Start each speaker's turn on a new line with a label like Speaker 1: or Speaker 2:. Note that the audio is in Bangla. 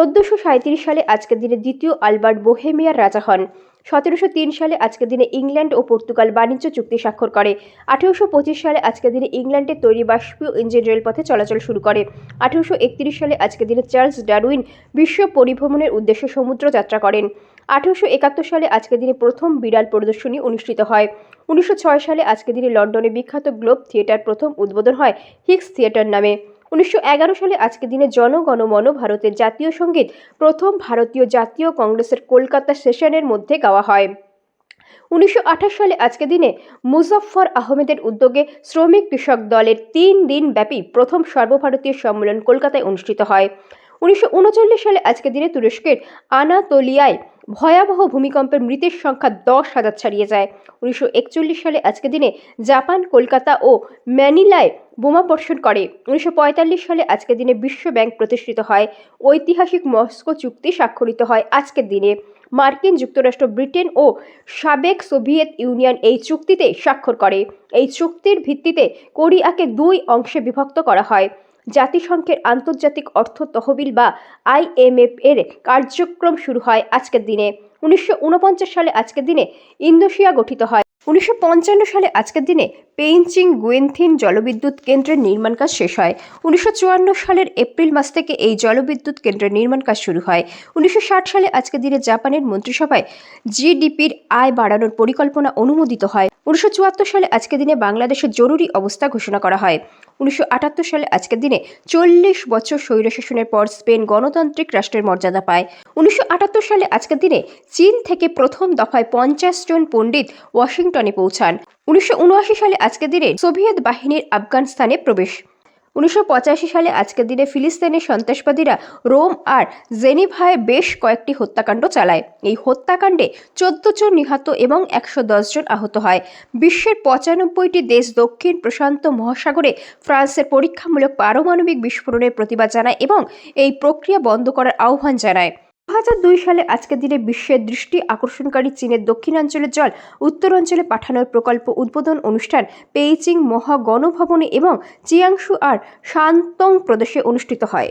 Speaker 1: চোদ্দোশো সাঁত্রিশ সালে আজকের দিনে দ্বিতীয় আলবার্ট বোহেমিয়ার রাজা হন। সতেরোশো তিন সালে আজকের দিনে ইংল্যান্ড ও পর্তুগাল বাণিজ্য চুক্তি স্বাক্ষর করে। আঠেরোশো পঁচিশ সালে আজকের দিনে ইংল্যান্ডের তৈরি বাষ্পীয় ইঞ্জিন রেলপথে চলাচল শুরু করে। আঠেরোশো একত্রিশ সালে আজকের দিনে চার্লস ডারউইন বিশ্ব পরিভ্রমণের উদ্দেশ্যে সমুদ্র যাত্রা করেন। আঠেরোশো একাত্তর সালে আজকের দিনে প্রথম বিড়াল প্রদর্শনী অনুষ্ঠিত হয়। উনিশশো ছয় সালে আজকের দিনে লন্ডনে বিখ্যাত গ্লোব থিয়েটার প্রথম উদ্বোধন হয় হিক্স থিয়েটার নামে। উনিশশো এগারো সালে আজকের দিনে জনগণমন ভারতের জাতীয় সংগীত প্রথম ভারতীয় জাতীয় কংগ্রেসের কলকাতা সেশনের মধ্যে গাওয়া হয়। উনিশশো আঠাশ সালে আজকের দিনে মুজফফর আহমেদের উদ্যোগে শ্রমিক কৃষক দলের তিন দিন ব্যাপী প্রথম সর্বভারতীয় সম্মেলন কলকাতায় অনুষ্ঠিত হয়। উনিশশো উনচল্লিশ সালে আজকের দিনে তুরস্কের আনাতোলিয়ায় ভয়াবহ ভূমিকম্পের মৃতের সংখ্যা দশ হাজার ছাড়িয়ে যায়। উনিশশো একচল্লিশ সালে আজকের দিনে জাপান, কলকাতা ও ম্যানিলায় বোমাবর্ষণ করে। উনিশশো পঁয়তাল্লিশ সালে আজকের দিনে বিশ্ব ব্যাংক প্রতিষ্ঠিত হয়। ঐতিহাসিক মস্কো চুক্তি স্বাক্ষরিত হয় আজকের দিনে। মার্কিন যুক্তরাষ্ট্র, ব্রিটেন ও সাবেক সোভিয়েত ইউনিয়ন এই চুক্তিতে স্বাক্ষর করে। এই চুক্তির ভিত্তিতে কোরিয়াকে দুই অংশে বিভক্ত করা হয়। জাতিসংঘের আন্তর্জাতিক অর্থ তহবিল বা আইএমএফ এর কার্যক্রম শুরু হয় আজকের দিনে। উনিশশো উনপঞ্চাশ সালে আজকের দিনে ইন্দোশিয়া গঠিত হয়। উনিশশো পঞ্চান্ন সালে আজকের দিনে পেইনচিং গুয়েনথিন জলবিদ্যুৎ কেন্দ্রের নির্মাণ কাজ শেষ হয়। উনিশশো চুয়ান্ন সালের এপ্রিল মাস থেকে এই জলবিদ্যুৎ কেন্দ্রের নির্মাণ কাজ শুরু হয়। উনিশশো ষাট সালে আজকে দিনে জাপানের মন্ত্রিসভায় জিডিপির আয় বাড়ানোর পরিকল্পনা অনুমোদিত হয়। উনিশশো চুয়াত্তর সালে আজকে দিনে বাংলাদেশে জরুরি অবস্থা ঘোষণা করা হয়। উনিশশো আটাত্তর সালে আজকের দিনে চল্লিশ বছর স্বৈরশাসনের পর স্পেন গণতান্ত্রিক রাষ্ট্রের মর্যাদা পায়। উনিশশো আটাত্তর সালে আজকের দিনে চীন থেকে প্রথম দফায় পঞ্চাশ জন পণ্ডিত ওয়াশিংটনে পৌঁছান। উনিশশো উনআশি সালে আজকের দিনে সোভিয়েত বাহিনীর আফগানিস্তানে প্রবেশ। উনিশশো পঁচাশি সালে আজকের দিনে ফিলিস্তিনের সন্ত্রাসবাদীরা রোম আর জেনিভায় বেশ কয়েকটি হত্যাকাণ্ড চালায়। এই হত্যাকাণ্ডে চোদ্দ জন নিহত এবং একশো দশ জন আহত হয়। বিশ্বের পঁচানব্বইটি দেশ দক্ষিণ প্রশান্ত মহাসাগরে ফ্রান্সের পরীক্ষামূলক পারমাণবিক বিস্ফোরণের প্রতিবাদ জানায় এবং এই প্রক্রিয়া বন্ধ করার আহ্বান জানায়। দু হাজার দুই সালে আজকের দিনে বিশ্বের দৃষ্টি আকর্ষণকারী চীনের দক্ষিণাঞ্চলের জল উত্তরাঞ্চলে পাঠানোর প্রকল্প উদ্বোধন অনুষ্ঠান পেইচিং মহা গণভবনে এবং চিয়াংশু আর শান্তং প্রদেশে অনুষ্ঠিত হয়।